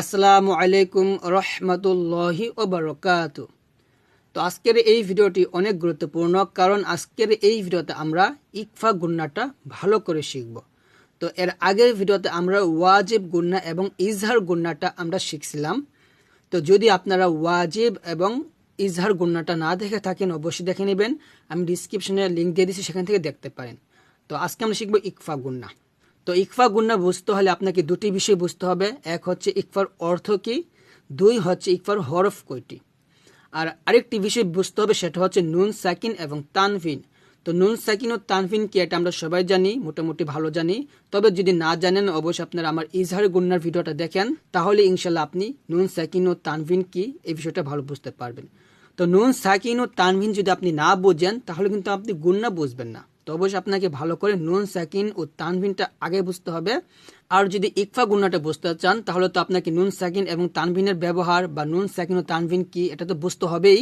আসসালামু আলাইকুম রহমতুল্লাহি ওবরকাত তো আজকের এই ভিডিওটি অনেক গুরুত্বপূর্ণ, কারণ আজকের এই ভিডিওতে আমরা ইকফা গুন্নাটা ভালো করে শিখব। তো এর আগের ভিডিওতে আমরা ওয়াজিব গুন্না এবং ইজহার গুন্নাটা আমরা শিখছিলাম। তো যদি আপনারা ওয়াজিব এবং ইজহার গুন্নাটা না দেখে থাকেন, অবশ্যই দেখে নেবেন। আমি ডিসক্রিপশনে লিঙ্ক দিয়ে দিচ্ছি সেখান থেকে দেখতে পারেন। তো আজকে আমরা শিখব ইকফা গুন্না। তো ইকফা গুন্না বুঝতে হলে আপনাকে দুটি বিষয় বুঝতে হবে। এক হচ্ছে ইকফার অর্থ কি, দুই হচ্ছে ইকফার হরফ কয়টি। আর আরেকটি বিষয় বুঝতে হবে সেটা হচ্ছে নুন, সাকিন এবং তানভিন তো নুন, সাকিন ও তানভিন কি এটা আমরা সবাই জানি, মোটামুটি ভালো জানি। তবে যদি না জানেন, অবশ্যই আপনারা আমার ইজহার গুন্নার ভিডিওটা দেখেন। তাহলে ইনশাল্লাহ আপনি নুন, সাকিন ও তানভিন কি এই বিষয়টা ভালো বুঝতে পারবেন। তো নুন, সাকিন ও তানভিন যদি আপনি না বোঝেন, তাহলে কিন্তু আপনি গুন্না বুঝবেন না। তো অবশ্যই আপনাকে ভালো করে নুন সাকিন ও তানভিনটা আগে বুঝতে হবে। আর যদি ইকফা গুন্নাটা বুঝতে চান, তাহলে তো আপনাকে নুন সাকিন এবং তানভিনের ব্যবহার বা নুন সাকিন ও তানভিন কি, এটা তো বুঝতে হবেই।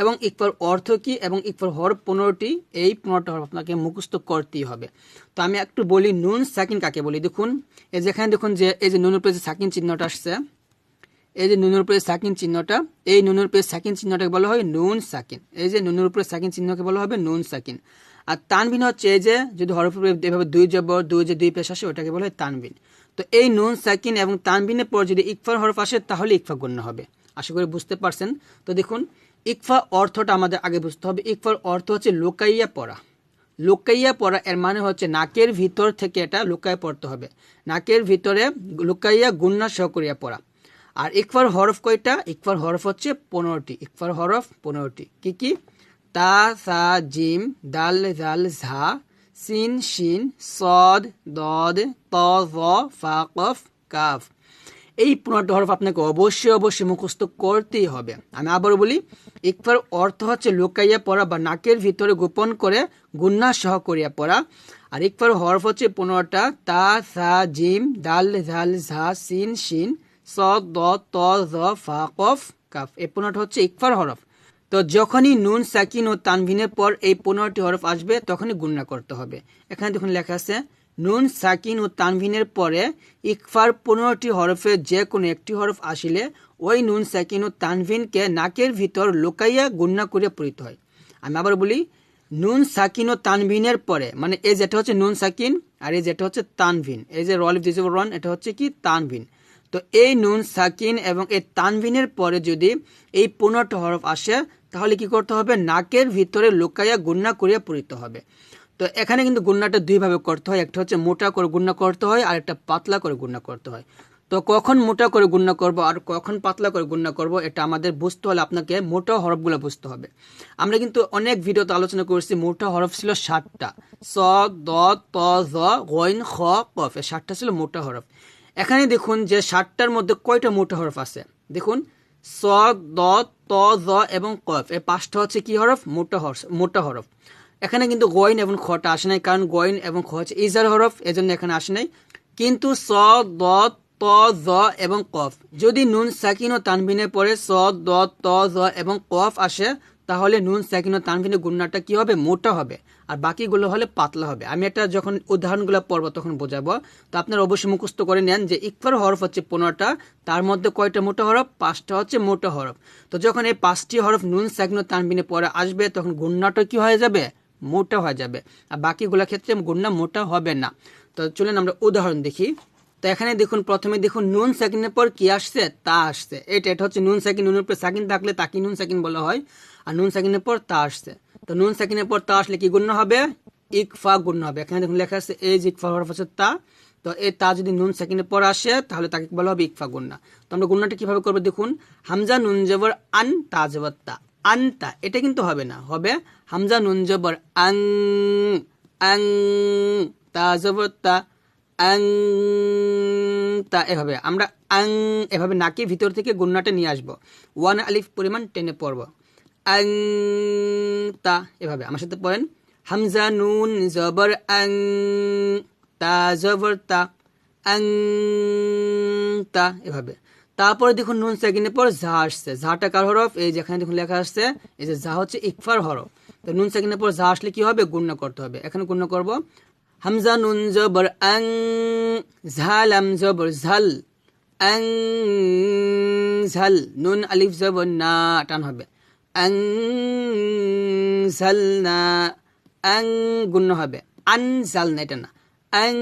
এবং ইকফার অর্থ কি এবং ইকফার হর পনেরোটি, এই পনেরোটা হরফ আপনাকে মুখস্থ করতেই হবে। তো আমি একটু বলি নুন সাকিন কাকে বলি? দেখুন, এই যেখানে দেখুন যে, এই যে নুনের উপরে সাকিন চিহ্নটা আসছে, এই যে নুনের উপরে সাকিন চিহ্নটা, এই নুনের উপরে সাকিন চিহ্নটাকে বলা হয় নুন সাকিন এই যে নুনের উপরে সাকিন চিহ্নকে বলা হবে নুন সাকিন আর তানবিন হচ্ছে এই যে, যদি হরফ উপরে এভাবে দুই জবর, দুই যে দুই পেশ আসে, ওটাকে বলা হয় তানবিন। তো এই নুন, সাকিন এবং তানবিনের পর যদি ইকফার হরফ আসে, তাহলে ইকফা গণ্য হবে। আশা করি বুঝতে পারছেন? তো দেখুন, ইকফা অর্থটা আমাদের আগে বুঝতে হবে। ইকফার অর্থ হচ্ছে লোকাইয়া পড়া। লুকাইয়া পড়া, এর মানে হচ্ছে নাকের ভিতর থেকে এটা লুকায় পড়তে হবে। নাকের ভিতরে লুকাইয়া গুন্না সহ করিয়া পড়া। আর ইকফার হরফ কয়টা? ইকফার হরফ হচ্ছে পনেরোটি। ইকফার হরফ পনেরোটি। কি কি? তা, সা, জিম, দাল, জাল, ঝা, সিন, শিন, সদ, দদ, ত ভ ফা, কফ, কাফ। এই পনেরোটি হরফ আপনাকে অবশ্যই অবশ্যই মুখস্থ করতেই হবে। আমি আবার বলি ইকফার অর্থ হচ্ছে লুকাইয়া পড়া বা নাকের ভিতরে গোপন করে গুন্না সহ করিয়া পড়া। আর ইকফার হরফ হচ্ছে পনেরোটা তা, সা, জিম, দাল ঝাল ঝা, সিন, শিন স দ, ত, জ, ফা, কফ, কাফ। এই পনেরোটা হচ্ছে ইকফার হরফ তো যখনই নুন, সাকিন ও তানভিনের পর এই পনেরোটি হরফ আসবে, তখনই গুণনা করতে হবে। এখানে দেখুন লেখা আছে, নুন, সাকিন ও তানভিনের পরে ইকফার পনেরোটি হরফে যে কোনো একটি হরফ আসিলে, ওই নুন, সাকিন ও তানভিনকে নাকের ভিতর লুকাইয়া গুণনা করে পড়িতে হয়। আমি আবার বলি, নুন, সাকিন ও তানভিনের পরে মানে এই যেটা হচ্ছে নুন, সাকিন, আর এই যেটা হচ্ছে তানভিন। এই যে রলিফ দিস রন এটা হচ্ছে কি? তানভিন। তো এই নুন, সাকিন এবং এই তানভিনের পরে যদি এই পনেরোটা হরফ আসে তাহলে কি করতে হবে? নাকের ভিতরে লুকাইয়া গুন্না করিয়া পড়িতে হবে। তো এখানে কিন্তু গুন্নাটা দুইভাবে করতে হয়। একটা হচ্ছে মোটা করে গুন্না করতে হয়, আর একটা পাতলা করে গুন্না করতে হয়। তো কখন মোটা করে গুন্না করব আর কখন পাতলা করে গুন্না করব, এটা আমাদের বুঝতে হলে আপনাকে মোটা হরফগুলো বুঝতে হবে। আমরা কিন্তু অনেক ভিডিওতে আলোচনা করেছি, মোটা হরফ ছিল ষাটটা স, দ, ত, জ, গইন, খ, কফ এ ষাটটা ছিল মোটা হরফ। এখানে দেখুন যে ষাটটার মধ্যে কয়টা মোটা হরফ আছে? দেখুন স, দ, ত, জ এবং কফ। এই পাঁচটা হচ্ছে কি হরফ? মোটা হরফ মোটা হরফ। এখানে কিন্তু গয়ন এবং খটা আসে নাই, কারণ গয়ন এবং খ হচ্ছে ইজার হরফ, এজন্য এখানে আসে নাই। কিন্তু স, দ, ত, জ এবং কফ। যদি নুন সাকিন ও তানবিনে পরে স, দ, ত, জ এবং কফ আসে তাহলে নুন সাকিন ও তানভিনের গুণাটা কি হবে? মোটা হবে। আর বাকিগুলো হলে পাতলা হবে। আমি একটা যখন উদাহরণগুলো পড়ব, তখন বোঝাবো। তো আপনারা অবশ্যই মুখস্থ করে নেন যে ইকফার হরফ হচ্ছে পনেরোটা, তার মধ্যে কয়টা মোটা হরফ? পাঁচটা হচ্ছে মোটা হরফ। তো যখন এই পাঁচটি হরফ নুন সাকিন ও পরে আসবে, তখন গুণাটা কি হয়ে যাবে? মোটা হয়ে যাবে। আর বাকিগুলোর ক্ষেত্রে গুণনা মোটা হবে না। তো চলুন আমরা উদাহরণ দেখি। তো এখানে দেখুন, প্রথমে দেখুন, নুন সাকিনের পর কি আসছে? তা আসছে। এটা এটা হচ্ছে নুন সাকিন নুনের উপরে সাকিন থাকলে তাকে নুন সাকিন বলা হয়। আর নুন সাকিনের পর তা আসছে। তো নুন সাকিনের পর তা আসলে কি গুণ হবে? ইকফা গুণ হবে। এখানে দেখুন লেখা আছে, এই ইকফা হরফ আছে তা। তো এই তা যদি নুন সাকিনের পর আসে, তাহলে তাকে বলা হবে? ইকফা গুন্না তো আমরা গুন্নাটা কীভাবে করব দেখুন? হামজা, নুন, জবর, আন, তা, জবর, তা। আনতা এটা কিন্তু হবে না। হবে হামজা, নুন, জবর, আং আং, তা, জবর, তা, আং, তা, এভাবে। আমরা আং, এভাবে নাকি ভিতর থেকে গুন্নাটা নিয়ে আসব। ওয়ান আলিফ পরিমাণ টেনে পড়ব। তা এভাবে। আমার সাথে পড়েন। হামজা নুন জবর আং তা জবর তা আং তা এভাবে। তারপরে দেখুন নুন সেকেন্ডের পর ঝা আসছে। ঝাটা কার হরফ? এই যেখানে দেখুন লেখা আসছে, এই যে ঝা হচ্ছে ইকফার হরফ। তো নুন সেকেন্ডের পর ঝা আসলে কি হবে? গুণ্য করতে হবে। এখানে গুণ্য করব। হামজা নুন জবর আং ঝালাম জবর ঝাল আং ঝাল। নুন আলিফ জবর না, টান হবে। আং ঝাল না আং গুণ্য হবে। আন ঝাল না এটা না। আং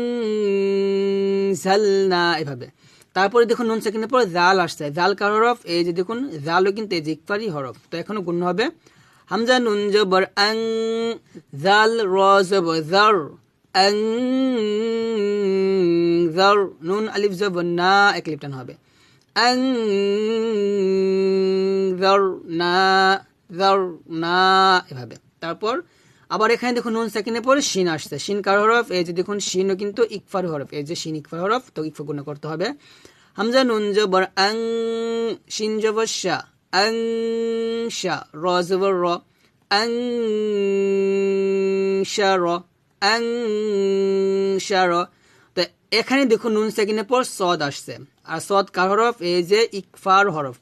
ঝাল না এভাবে। তারপরে দেখুন নুন সেকেন্ডের পরে জাল আসছে। জাল কার হরফ? এই যে দেখুন, জালও কিন্তু এই যে ইকফারি হরফ। তো এখনও গুণ হবে। হামজা, নুন জবর, আং, জাল, র জবর, জার। আং, জার, নুন, আলিফ জবর, না, এক লিপটান হবে। আং না না এভাবে। তারপর আবার এখানে দেখুন নুন সেকেন্ডের পরে শিন আসছে। শিন কার হরফ? এই যে দেখুন শিনও কিন্তু ইকফার হরফ। এই যে শিন ইকফার হরফ, তো ইকফা গুণ করতে হবে। হামজা নুন জবর আং, শিন জবর শা, আং শা, র জবর র, আং শা র, আং শা র। তো এখানে দেখুন নুন সেকেন্ডের পর সদ আসছে। আর সদ কার হরফ? এই যে ইকফার হরফ।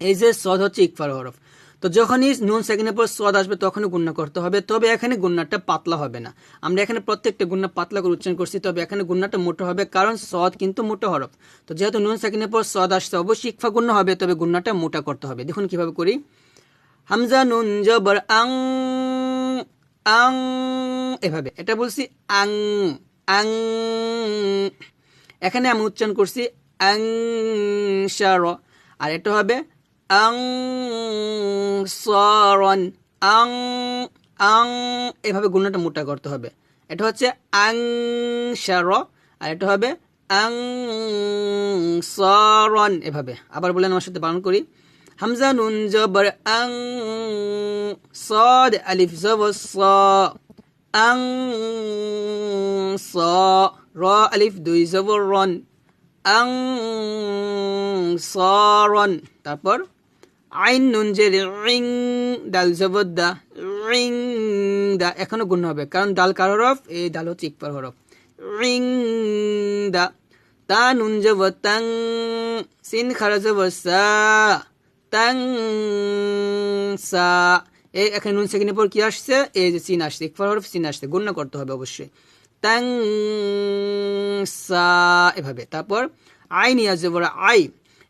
এই যে সদ হচ্ছে ইকফার হরফ। তো যখনই নুন সেকেন্ডের পর সদ আসবে তখনই গুণনা করতে হবে, তবে এখানে গুণনাটা পাতলা হবে না। আমরা এখানে প্রত্যেকটা গুণনা পাতলা করে উচ্চারণ করছি, তবে এখানে গুণনাটা মোটো হবে, কারণ সদ কিন্তু মোটো হরফ। তো যেহেতু নুন সেকেন্ডের পর সদ আসছে, অবশ্যই ইকফা গুণ্য হবে, তবে গুণনাটা মোটা করতে হবে। দেখুন কীভাবে করি। হামজা, নুন, জবর, আং আং, এভাবে। এটা বলছি আং আং। এখানে আমি উচ্চারণ করছি আং আর এটা হবে আং আং আং এভাবে গুণটা মোটা করতে হবে। এটা হচ্ছে আং শার আর এটা হবে আং সরন এভাবে। আবার বলেন আমার সাথে পালন করি। হামজা, নুন, জবর আং সদ আলিফ জবর স। আং স র, আলিফ, দুই জবর রন। আং সরন তারপর আইন নুন যে রিং ডাল জবর দা, রিং দা, এখনও গুণ হবে, কারণ ডাল কার হরফ? এই ডাল হচ্ছে ইকপার হরফ। রিং দা, তা নুন জবর তাং, সিন খারা জবর সা, তাং সা। এই এখানে নুন সেকেন্ডের পর কি আসছে? এই যে সিন আসছে ইকফার হরফ সিন আসছে গুণ করতে হবে অবশ্যই। তাং সা, এভাবে। তারপর আই নিয়ে আসবে বড় আই।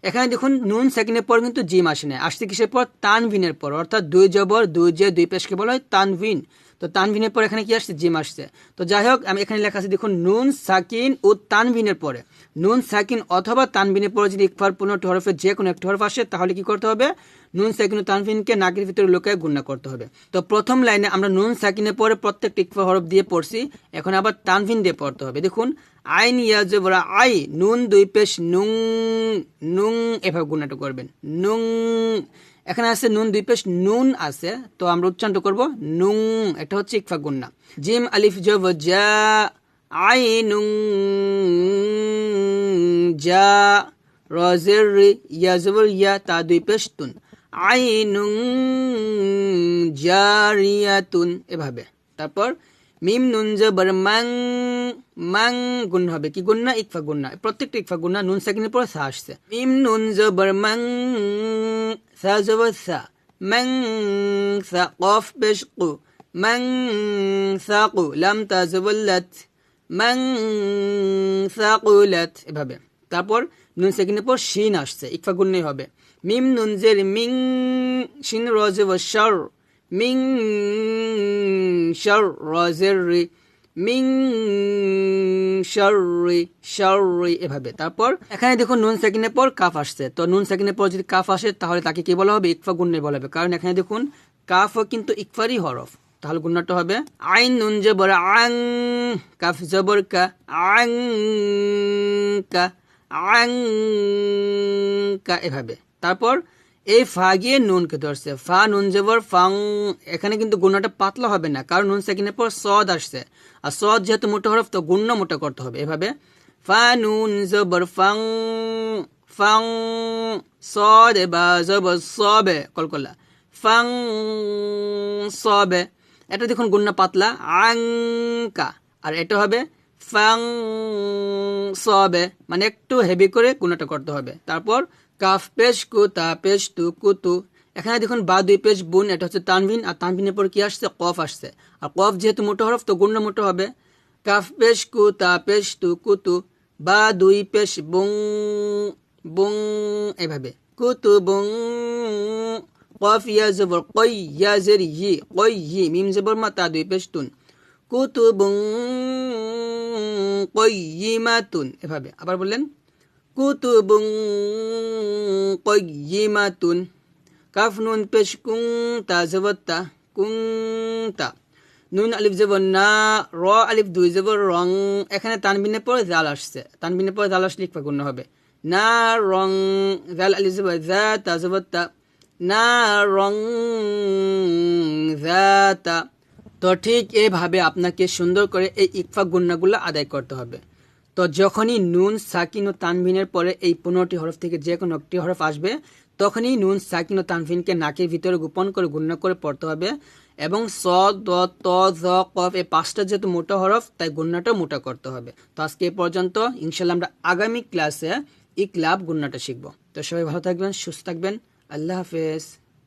এখানে দেখুন, নুন সেকেন্ডের পর কিন্তু জিম আসে না। আসছে কিসের পর? তানভিনের পর। অর্থাৎ দুই জবর, দুই জে, দুই পেশকে বলা হয় তানভিন। তো তানভিনের পর এখানে কি আসছে? জিম আসছে। তো যাই হোক, আমি এখানে লেখা আছে, দেখুন, নুন, সাকিন ও তানভিনের পরে। নুন, সাকিন অথবা তানভিনের পরে যদি ইকফার পূর্ণ হরফের যে কোনো একটি হরফ আসে, তাহলে কি করতে হবে? নুন সাকিন ও তানভিনকে নাকের ভিতরে লোকায় গুণা করতে হবে। তো প্রথম লাইনে আমরা নুন সাকিনের পরে প্রত্যেকটি ইকফা হরফ দিয়ে পড়ছি, এখন আবার তানভিন দিয়ে পড়তে হবে। দেখুন, আইন ইয়াজবরা আই, নুন দুই পেশ নুং নুং, এভাবে গুণাটা করবেন। নুং, এখানে আছে নুন দুই পেশ নুন আছে, তো আমরা উচ্চারণ করব নুং এটা হচ্ছে ইকফা গুন্না জিম আলিফ জব আই নুং যা রজের ইয়াজবর ইয়া, তা দুই পেশ তুন। আই নুং জারিয়াতুন, এভাবে। তারপর মিম নুন জবর মাং গুণ হবে। কি গুণ না? ইকফা গুণ না। প্রত্যেকটা ইকফা গুণ না, নুন সেকেন্ডের পর সা আসছে। মিম নুন জবর মাং, সা জবর সা। মাং সা কফ পেশ কু। মাং সা কু লাম তা জবর লাত। মাং সা কুলাত এভাবে। তারপর নুন সেকেন্ডের পর শিন আসছে। ইকফা গুণই হবে। মিম নুন জের মিং শিন রজ শার, মিং শার রজের রি, মিং শারি শারি এভাবে। তারপর এখানে দেখুন নুন সেকেন্ডের পর কাফ আসছে। তো নুন সেকেন্ডের পর যদি কাফ আসে, তাহলে তাকে কি বলা হবে? ইকফা গুণ্যে বলা হবে। কারণ এখানে দেখুন কাফ কিন্তু ইকফারই হরফ। তাহলে গুণটা হবে আইন নুন জবর আং, কাফ জবর কা, আং কা আং, কা এভাবে। তারপর এই ফা গিয়ে নুনকে ধরছে। ফা, নুন জবর ফাং, এখানে কিন্তু গুণাটা পাতলা হবে না, কারণ নুন সেকেন্ডের পর সদ আসছে। আর সদ যেহেতু মোটা হরফ, তো গুণ্য মোটা করতে হবে এভাবে। ফা, নুন জবর ফাং ফাং, সদ, বা জবর সবে, কলকলা। ফাং, সবে। এটা দেখুন গুন্না পাতলা, আংকা। আর এটা হবে ফাং, সবে। মানে একটু হেভি করে গুণাটা করতে হবে। তারপর কাফ পেশ কু, তা পেশ তু কুতু এখানে দেখুন বা দুই পেশ বুন, এটা হচ্ছে তানভিন, আর তানভিনের পর কি আসছে? কফ আসছে। আর কফ যেহেতু মোটো হরফ, তো গুণ্য মোটো হবে। কাফ পেশ কু, তা পেশ তু কুতু বা দুই পেশ বুং বুং এভাবে। কুতুবুং কফ ইয়া জবর, কই ইয়া জের ই কই ই মিম জবর মা, তা দুই পেশতুন কুতুবুং কয়িমাতুন এভাবে আবার বললেন তুন, এভাবে। আবার নুন পেশ কুং তা জবর তা কুং তা নুন আলিফ জবর না র আলিফ দুই জবর রং এখানে তানবিনের পরে জাল আসছে। তানবিনের পরে জাল আসলে লিখবা গুণ হবে। না রং জাল আলিফ জবর জা তা জবর তা না রং জাতা তো ঠিক এভাবে আপনাকে সুন্দর করে এই ইকফা গুন্নাগুলো আদায় করতে হবে। তো যখনই নুন, সাকিন ও তানভিনের পরে এই পনেরোটি হরফ থেকে যে কোনো একটি হরফ আসবে, তখনই নুন, সাকিন ও তানভিনকে নাকের ভিতরে গোপন করে গুণ্য করে পড়তে হবে এবং স, দ, ত জ কফ এই পাঁচটা যেহেতু মোটা হরফ, তাই গুন্নাটা মোটা করতে হবে। তো আজকে এ পর্যন্ত ইনশাল্লাহ আমরা আগামী ক্লাসে ইকলাব গুন্নাটা শিখব। তো সবাই ভালো থাকবেন, সুস্থ থাকবেন। আল্লাহ হাফেজ।